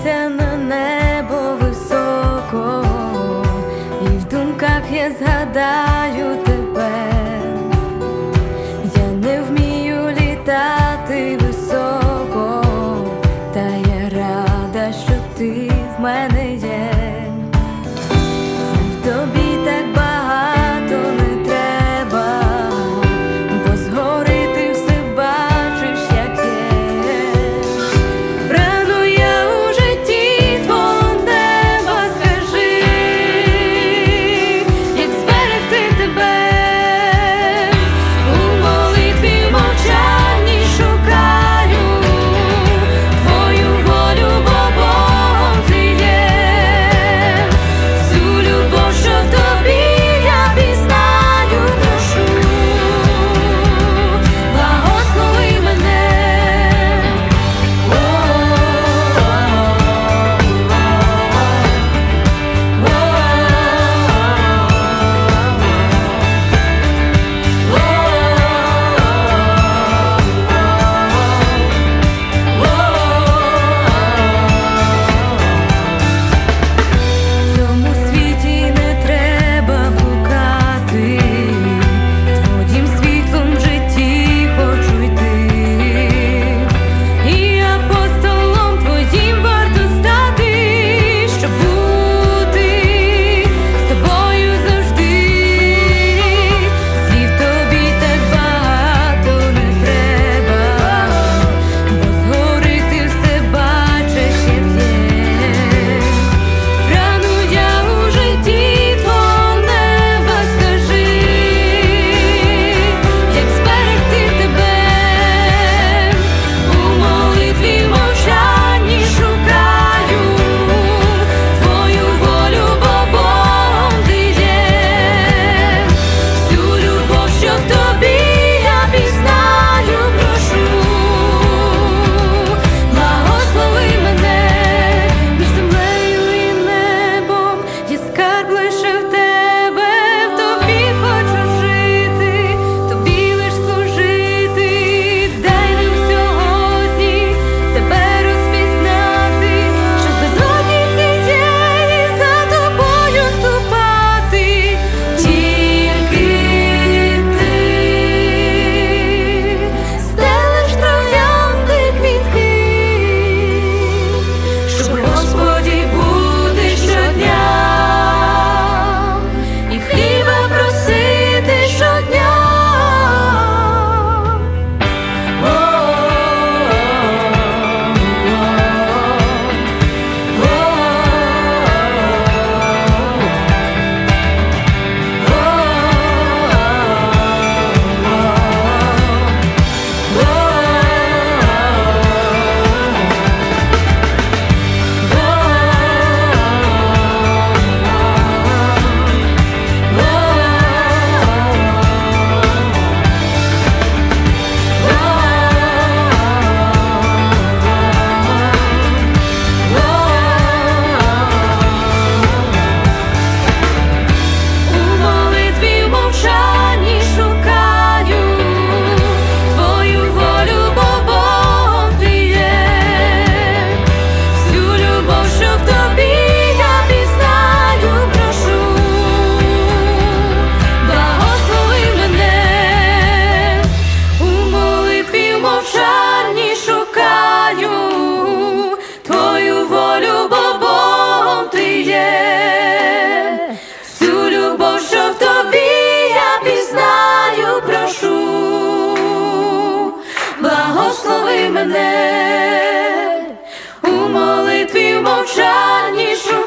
дивлюся на небо високо, і в думках я згадаю тебе, я не вмію літати високо, та я рада, що ти в мене. мене у молитві мовчаннішу.